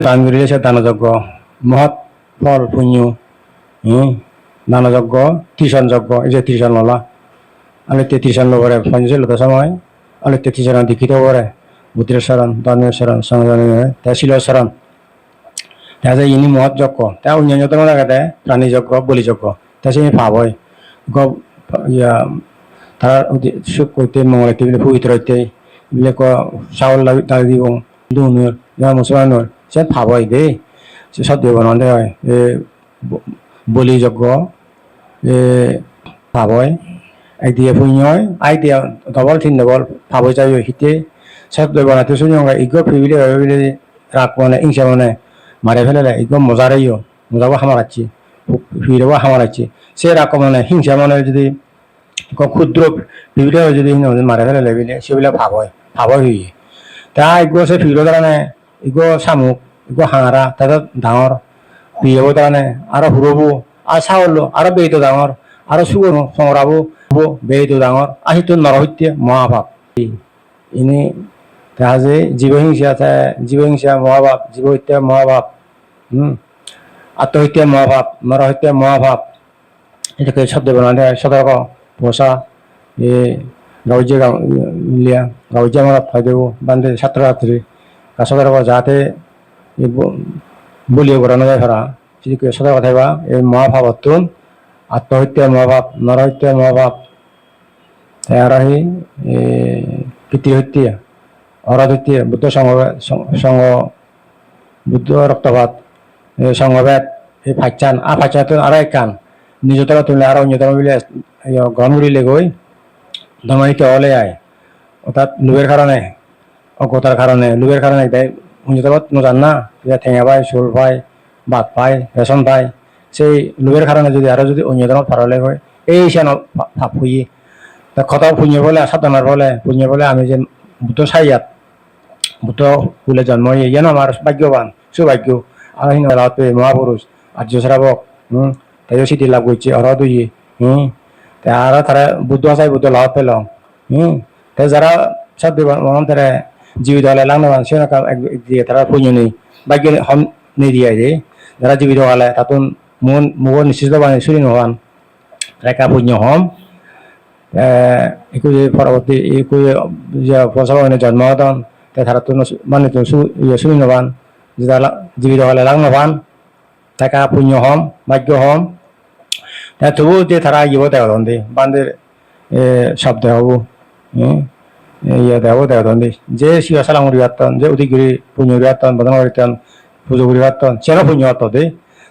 দান করিলে সে দানযজ্ঞ, মহৎ ফল, পুণ্য, হুম, দানযজ্ঞ, ত্রিশন যজ্ঞ, এই যে ত্রিশন ললা, আলিতে ত্রিশন লবরে পঞ্চশীল সময়, আলিতে ত্রিশন দীক্ষিত বরে বুদ্রের শরণ ধর্মের শরণ সংযমী তহসিল শরণ তা যে ইনি মহৎ যজ্ঞ তা অন্যান্য ধর্ম লাগাতে প্রাণী যজ্ঞ, বলি যজ্ঞ তা সে ভাব হয় ইয়া তারা সুখ করতে মঙ্গল হইতে পবিত্র হইতে এগুলো চাউল তাই দিব দুনুর মুসলমানের সে ভাব হয় দে সে সদ্য বনাতে হয় এ ব- বলি যজ্ঞ এ ভাব হয় একদিকে পুণ্য হয় আই দিয়া ডবল তিন ডবল ভাব হয়ে যায় হিতে সদ্য বনাতে শুনি ইগো ফিবিলে ভাবিলে রাগ মানে ইংসা মানে মারে ফেলে ইগো মজারাইও মজাবো হামারাচ্ছি ফিরেবো হামারাচ্ছি সে রাগ মানে হিংসা মানে যদি ক্ষুদ্র বিভিন্ন যদি মারে ফেলে লেবিলে সেবিলাক ভাব হয় ভাব হয় হয়ে তা ইগো সে ফিরো কাৰণে ইগো শামুক ইগো হাঁৰা তাত ডাঙৰ বিয়াব কাৰণে আৰু সুৰবো আৰু চাউল আৰু বেইটো ডাঙৰ আৰু চুগৰ সংৰাবো বেইটো ডাঙৰ আহিটো নৰসত্য মহাভাৱ এনে তাহা যে জীৱহিংসা জীৱহিংসা মহাভাৱ জীৱহত্যা মহাভাৱ আত্মহত্যা মহাভাৱ নৰহত্যা মহাভাৱ এটাকে শব্দ হয় সতর্ক পোষা এ গাউজে মিলিয়া গাউজে আমরা ফাই দেবো বান্ধে ছাত্রছাত্রী তা সতর্ক যাতে এই ব- বলিও করানো যায় ফেরা সেদিকে সতর্ক থাকবা এই মহাভাব অতুন আত্মহত্যা মহাভাব, নরহত্যা মহাভাব তার আহি পিতৃহত্যা অরাধ হত্যা বুদ্ধ সংঘ, বুদ্ধ রক্তপাত সংঘভেদ এই ফাইচান আ ফাইচান আৰু এক কান। নিজতর তুললে আরও অন্যতম মিলে গ্রহণ করিলে গই ধর্মানিত হলে আয়। অর্থাৎ লোভের কারণে অজ্ঞতার কারণে, লোভের কারণে দেয়। অন্যতম নজান না ঠেঙা পায় চোল পায় বাদ পায় রেশন পায়। সেই লোভের কারণে যদি আরও যদি অন্যতম ফারলে হয়, এই সে ভাব হইয়ে। তা কথা পুণ্য বলে সাধনার বলে পুণ্য বলে আমি যে বুদ্ধ সাইয়াত বুদ্ধ কুলে জন্ম হয়ে যেন আমার ভাগ্যবান, সৌভাগ্য। আর হিন মহাপুরুষ, আর্য শ্রাবক, হুম তাই সিদ্ধি লাভ করছে অরা দুই হুম। তা আর তারা বুদ্ধ আসাই বুদ্ধ লাভ পেল, হুম। তাই যারা সব মন তারা জীবিত হলে লাভ নেওয়া সে দিয়ে তারা পুণ্য নেই ভাগ্য হম নেই দিয়ে যে যারা জীবিত হলে তাতুন মন মুখ নিশ্চিত বানে চুরি নোহান রেখা পুণ্য হম একো যে পরবর্তী একো যে ফসল জন্ম হতন তে তারা তো মানে তো শুনি নবান জীবিত হলে লাভ নবান টাকা পুণ্য হম ভাগ্য হম তা তবু যে তারা ইয়ে দেওয়া দে বান্ধের শব্দ হব ইয়ে দেওয়া দেওয়া যে শিবা সালাম উড়িয়াতন যে উদিগুড়ি পুণ্য উড়িয়াতন বদন উড়িয়াতন পুজো উড়িয়াতন সেরা পুণ্য হত দে।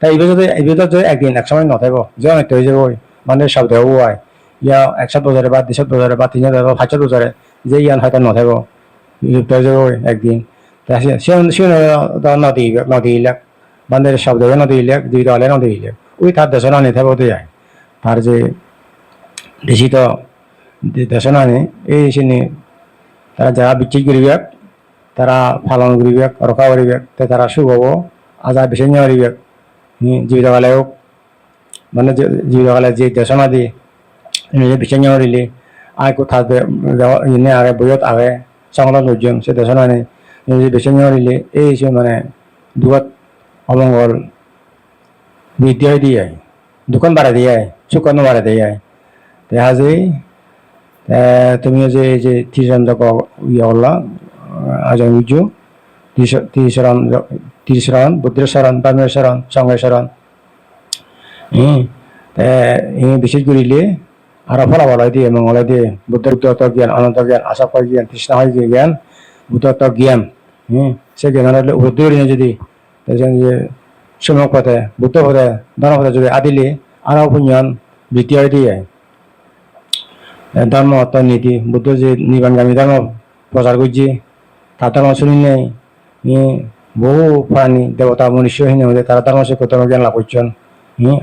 তাই এবার যদি এবার যদি একদিন এক সময় নথাকব যে অনেক হয়ে যাব বান্ধের শব্দ হব আয় ইয়া একশো বছরে বা দুশো বছরে বা তিনশো বছরে পাঁচশো বছরে যে ইয়ান হয়তো নথাকব লিপ্ত হয়ে যাব একদিন। নদী নদী ইলাক বান্ধের শব্দ নদী ইলাক দুই দলে নদী ইলাক ওই তার দেশনা নিতে হতে যায় তার যে দেশিত দেশনা নে এই সিনি তারা যারা বিক্রি করিবে তারা পালন করিবে রক্ষা করিবে তে তারা শুভ হব আজাদ বেছে নিয়ে করিবে জীবিত কালে হোক মানে যে- জীবিত কালে যে দেশনা দিয়ে নিজে বেছে নিয়ে করিলে আয় কোথা এনে আগে বইত আগে সংলগ্ন লোকজন সে দেশনা নে নিজে বেছে নিয়ে করিলে এই সে মানে দুয়াত অমঙ্গল বৃদ্ধি হয়ে দিয়ে দোকান বাড়া দিয়ে সুকন্য বাড়া দিয়ে দেখা যায় তুমি যে যে যখন ইয়ে করলা আজন উজু তিরিশরণ তিরিশরণ বুদ্রেশ্বরণ বামেশ্বরণ সঙ্গেশ্বরণ হুম। বিশেষ করিলে আর ফলাফল দিয়ে, মঙ্গল দিয়ে। বুদ্ধত্ব জ্ঞান, অনন্ত জ্ঞান, আশা কয় জ্ঞান, তৃষ্ণা হয় জ্ঞান বুদ্ধত্ব জ্ঞান। হুম। সে জ্ঞান হলে বুদ্ধি যদি। যে সমক পথে, বুদ্ধ পথে, ধর্ম পথে যদি আদিলে আরও পুণ্যান বৃত্তি হয় দিয়ে। ধর্ম অর্থ নীতি বুদ্ধ যে নিবানগামী ধর্ম প্রচার করছে। তার ধর্ম শুনি নেই বহু প্রাণী, দেবতা মনুষ্যহীন হলে তারা ধর্ম সে কত জ্ঞান লাভ করছেন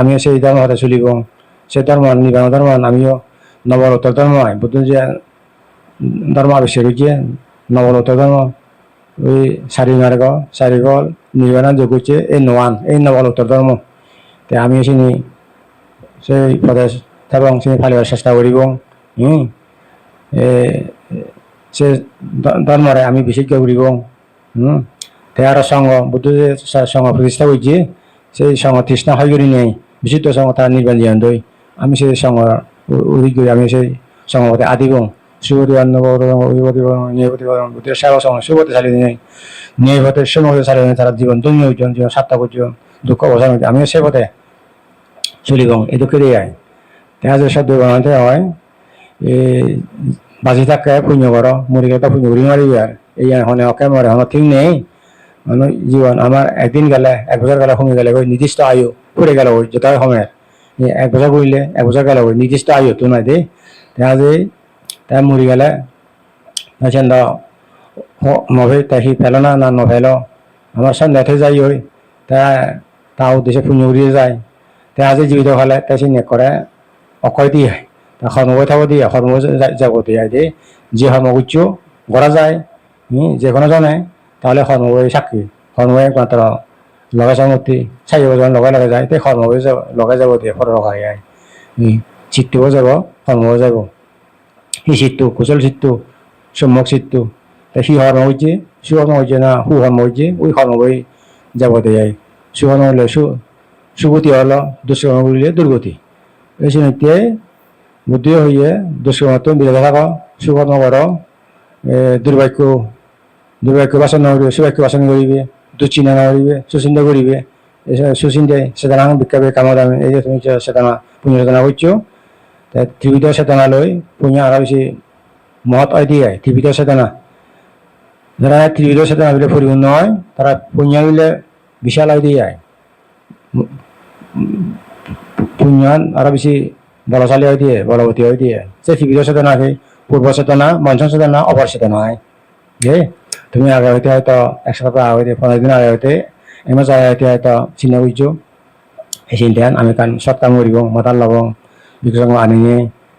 আমিও সেই ধর্ম হতে চলিব। সেই ধর্ম নিবান ধর্ম, আমিও নবরতর ধর্ম বুদ্ধ যে ধর্ম আবিষ্কার করছে। নবরতর ধর্ম, ওই চারি মার্গ চারি গল নির্বাণ যোগ করছে এই নোয়ান এই নবরতর ধর্ম। তে আমিও চিনি সেই পদে এবং চিনি ফালিবার চেষ্টা করিব। হুম। সে ধর্মরে আমি বিশেষ কৰিব হুম। তেয়ার সঙ্গ বুদ্ধ যে স- সঙ্গ প্রতিষ্ঠা করছে সেই সঙ্গ তৃষ্ণা হয় করি নেই, বিশুদ্ধ সঙ্গ তার নির্বাণ দই আমি সেই সঙ্গ উদিত করি, আমি সেই সঙ্গতে আদিবং সুবতি অন্নবরং অভিপতি বুদ্ধের সেবা সঙ্গ সুবতি চালিয়ে নেই নিয়পতি সময় চালিয়ে নেই তারা জীবন ধন্য হইজন জীবন সার্থক হইজন দুঃখ বসান হইছে আমিও সে পথে চলিবং এই দুঃখে দিয়ে আয় যায় সব দুর্ঘটনাতে হয় বাজি থাকে পুণ্য করো মরি গেলে পুণ্য করি মারিবি আর এই এখন অকে মরে এখন ঠিক নেই। মানে জীবন আমার একদিন গেলে, এক বছর গেলে কমে গেলে ওই নির্দিষ্ট আয়ু পড়ে গেল ওই যত সময়ের এক বছর করলে এক বছর গেলে ওই নির্দিষ্ট আয়ু তো নাই দে দেখা যায় তাই মরি গেলে সেন নভে তাই সি ফেলো না না নফেলো। আমার সন্ধ্যাতে যাই ওই তা তা উদ্দেশ্যে পুণ্য করিয়ে যায়। তে আজি জীবিত হলে তাই সে নেক করে অক্ষয় দিয়ে তা কর্মবই থাকো দিয়ে কর্ম যাব দিয়ে যে যে কর্মগুচ্ছ করা যায় হুম, যে কোনো জনে তাহলে কর্মবই সাক্ষী। কর্মবই একমাত্র লগে সমর্থী চাই বছর লগে লগে যায় তে কর্মবই লগে যাব দিয়ে ফটো লগাই যায় চিত্তও যাব কর্মও যাব। সি চিত্তু কুশল চিত্তু সম্যক চিত্তু তা সি কর্ম হচ্ছে সুকর্ম হচ্ছে না সুকর্ম হচ্ছে ওই কর্মবই যাব দিয়ে সুকর্ম হলে সু সুগতি হলো দুষ্কর্ম করলে দুর্গতি। এই শ্রেণীতে বুদ্ধি হইয়ে দুষ্কর্ম তুমি বিরত থাকো সুকর্ম করো দুর্ভাগ্য দুর্ভাগ্য বাসন করিবে সুভাগ্য বাসন করিবে দুশ্চিন্তা না করিবে সুচিন্তা করিবে সুচিন্তায় চেতনা বিক্ষাবে কামত আমি এই যে তুমি চেতনা পুণ্য চেতনা করছ তা ত্রিবিধ চেতনা লৈ পুণ্য আরও বেশি মহৎ হয় দিয়ে ত্রিবিধ চেতনা যারা ত্রিবিধ চেতনা বিলে পরিপূর্ণ হয় তারা পুণ্য বিলে বিশাল হয় দিয়ে পুণ্যান আরও বেশি বলশালী হয়ে দিয়ে বলবতী হয়ে দিয়ে। সে ত্রিবিধ চেতনা কি পূর্ব চেতনা মঞ্চন চেতনা অপর চেতনা হয় যে তুমি আগে হইতে হয়তো এক সপ্তাহ আগে হইতে পনেরো দিন আগে হইতে এমাস আগে হইতে হয়তো চিন্তা বুঝছ এই চিন্তান আমি কান সৎ কাম করিব মাতার লব। বিক্রম আনি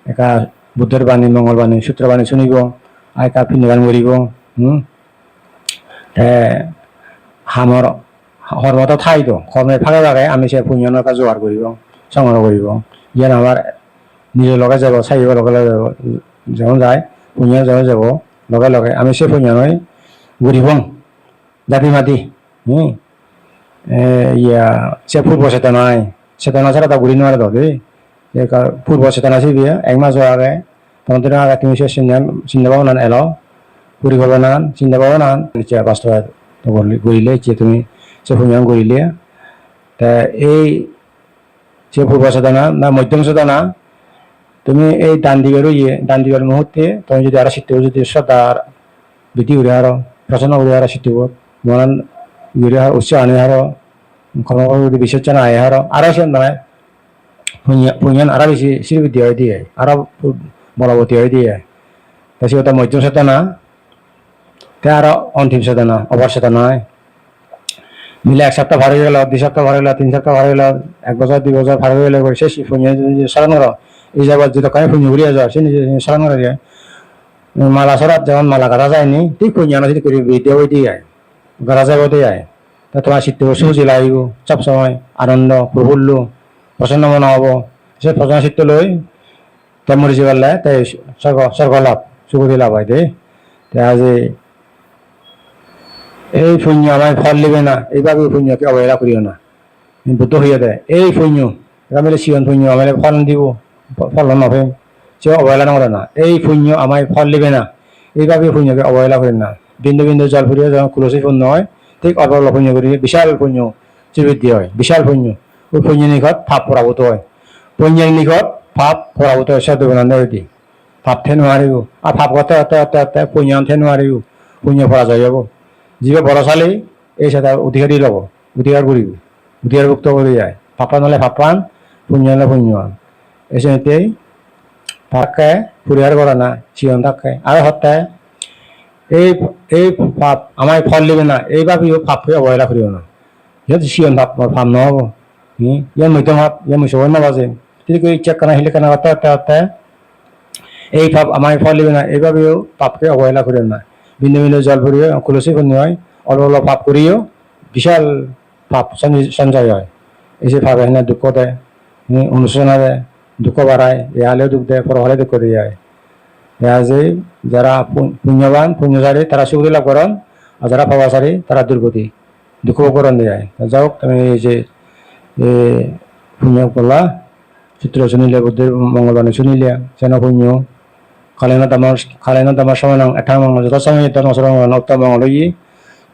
একা বুদ্ধের বাণী মঙ্গল বাণী সূত্র বাণী শুনিব আর একা পিণ্ড গান করিব হুম হামৰ কৰ্মত ঠাইতো কৰ্মের ফাঁকে ফাঁকে আমি সে পুণ্যৰ এটা জোগাৰ কৰিব, সংগ্ৰহ কৰিব। ইয়াত আমাৰ নিজৰ লগে যাব চাৰিব লগে লগে যাব, যেমন যায় পুণ্য যাব যাব, লগে লগে। আমি সে পুণ্য নয় ঘুরিব জাতি মাতি ইয়া, সে পূর্ব চেতনায় চেতনা ছাড়া তা ঘুরি দেই এ পূর্ব চেতনা সে বিয়ে এক মাস আগে তখন তো আগে তুমি সে চিন্তা চিন্তা ভাবনা এলো। পরিকল্পনা চিন্তা ভাবনা নিশ্চয় বাস্তবায়ন গড়িলে যে তুমি সে পুণ্য গড়িলে তা, এই সে পূর্ব চেতনা না? মধ্যম চেতনা তুমি এই ডান দিকেরও ইয়ে ডান দিকের মুহূর্তে তুমি যদি আরও শিখতে যদি শ্রদ্ধা বৃদ্ধি করে আরও প্রচন্ন করে আরও শিখতে মনন ঘুরে আর, উচ্চ আনে আরও কর্ম যদি বিশ্বচনা আয় আরও আরও সে মানে পুণ্যান আরও বেশি শ্রীবৃদ্ধি হয়ে, দিয়ে আরও বলবতী হয়ে, দিয়ে তা সে ওটা মধ্যম চেতনা তে আরও অন্তিম চেতনা অপর চেতনায় মিলে এক সপ্তাহ ভাড়া গেল, দুই সপ্তাহ ভাড়া গেল তিন সপ্তাহ ভাড়া গেল এক বছর, দুই বছর ভাড়া গেলে শেষ স্মরণ করো এই জায়গায় যেটা কানে পুণ্য ঘুরিয়ে যাওয়া, সে নিজে দিয়ে মালা সরাত, যেমন মালা গাড়া যায়নি, ঠিক পুণ্য যদি করি দিয়ে যায় গাড়া যাব দিয়ে যায়, তা তোমার শীত সহজে লাগিব, সব সময় আনন্দ, প্রফুল্ল, প্রসন্ন মনে হব, সে প্রসন্ন শীত লৈ তাই মরি যাবার তাই স্বর্গ স্বর্গ লাভ সুগতি লাভ হয় দেই তে আজি এই পুণ্য আমায় ফল লিবে না, এইভাবে পুণ্যকে অবহেলা করিও না। বুদ্ধ হইয়া দেয় এই পুণ্য রামিলে শিবন পুণ্য আমায় ফল দিব, ফ- ফল নভে সে অবহেলা নকরে না। এই পুণ্য আমায় ফল লিবে না। এইভাবে পুণ্যকে অবহেলা করেন না। বিন্দু বিন্দু জল ফুরিয়ে যখন কুলসী পুণ্য হয়, ঠিক অল্প অল্প করি বিশাল পুণ্য শ্রীবৃদ্ধি হয়। বিশাল পুণ্য ওই পুণ্য নিকট পাপ পরাভূত হয়। পুণ্যের নিকট পাপ পরাভূত হয়। সে দেবানন্দ হইতে পাপ থে নোৱাৰিব। আৰু পাপ হতে পুণ্য থে নোৱাৰিব। পুণ্য পরাজয় যাব যিয়ে বলশালী এই সেটা অধিকারী লব অধিকার করিব অধিকারভুক্ত করে যায়। পাপান হলে পাপান পুণ্য হলে এই সময়তেই পাককে পরিহার করে না চিয়ন থাকে আর হত্যায় এই এই পাপ আমায় ফল দিবে না এইভাবেও পাপকে অবহেলা করিও না। ইয়াত চিয়ন পাপ পাপ নহব। ইয়াৰ মধ্যম ইয়াৰ মুছবই নাবাজে যদি কৰি ইচ্ছা কানা হিলে কানা হতে হতে হতে এই পাপ আমায় ফল দিবে না এইভাবেও পাপকে অবহেলা করিও না। ভিন্ন ভিন্ন জল ফুরিয়ে কুলসী পুণ্য হয়, অল্প অল্প পাপ করিও বিশাল পাপ সঞ্চয়- হয়। এই যে পাপ এখানে দুঃখ দেয় অনুশোচনা দেয়, দুঃখ বাড়ায় এহালেও দুঃখ দেয় পরহালে দুঃখ দিয়ে যায়। এয়া যে যারা পুণ্যবান পুণ্যচারী তারা সুখী লাভ করেন, আর যারা পাওয়াচারী তারা দুর্গতি, দুঃখ করণ দেয় যাই হোক তুমি এই যে পুণ্য করলা চিত্র শুনিলে বুদ্ধের মঙ্গলবাণী শুনিলে যেন পুণ্য খালেনা তামার খালেনা তামার সময় নং এঠাং মঙ্গল যত সময় আচরণ করা না উত্তম মঙ্গল হই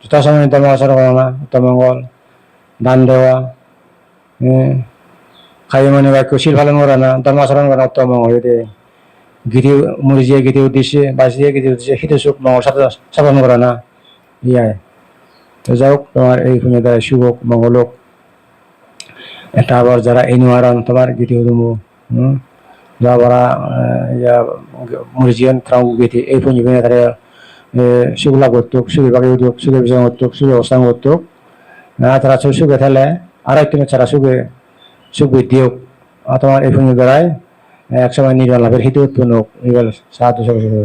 যত সময় ধর্ম আচরণ করা না উত্তম মঙ্গল দান দেওয়া খাই মানে বাক্য শিল পালন করা না ধর্ম আচরণ করা উত্তম মঙ্গল হইতে গীতি মরিজিয়ে গীতি উদ্দেশ্যে বাঁচিয়ে গীতি উদ্দেশ্যে হিতে সুখ মঙ্গল সাধন করা না ইয়াই তো যাই হোক তোমার এই দ্বারা শুভ মঙ্গল হোক এটা আবার যারা এই নোয়ারান তোমার গীতি হদুমু হুম যারা ইয়া মরিজিয়ান ত্রাউ গীতি এই পুণ্য পুণ্য তারা সুখ লাভ করতুক সুখে বাকি উদ্যোগ সুখে বিচার করতুক সুখে অবস্থান করতুক না তারা সব থাকলে আর একটু ছাড়া বৃদ্ধি হোক আর তোমার এই পুণ্য দ্বারাই একসময় নির্বাণ লাভের হিতে উৎপন্ন সাহায্য সহযোগিতা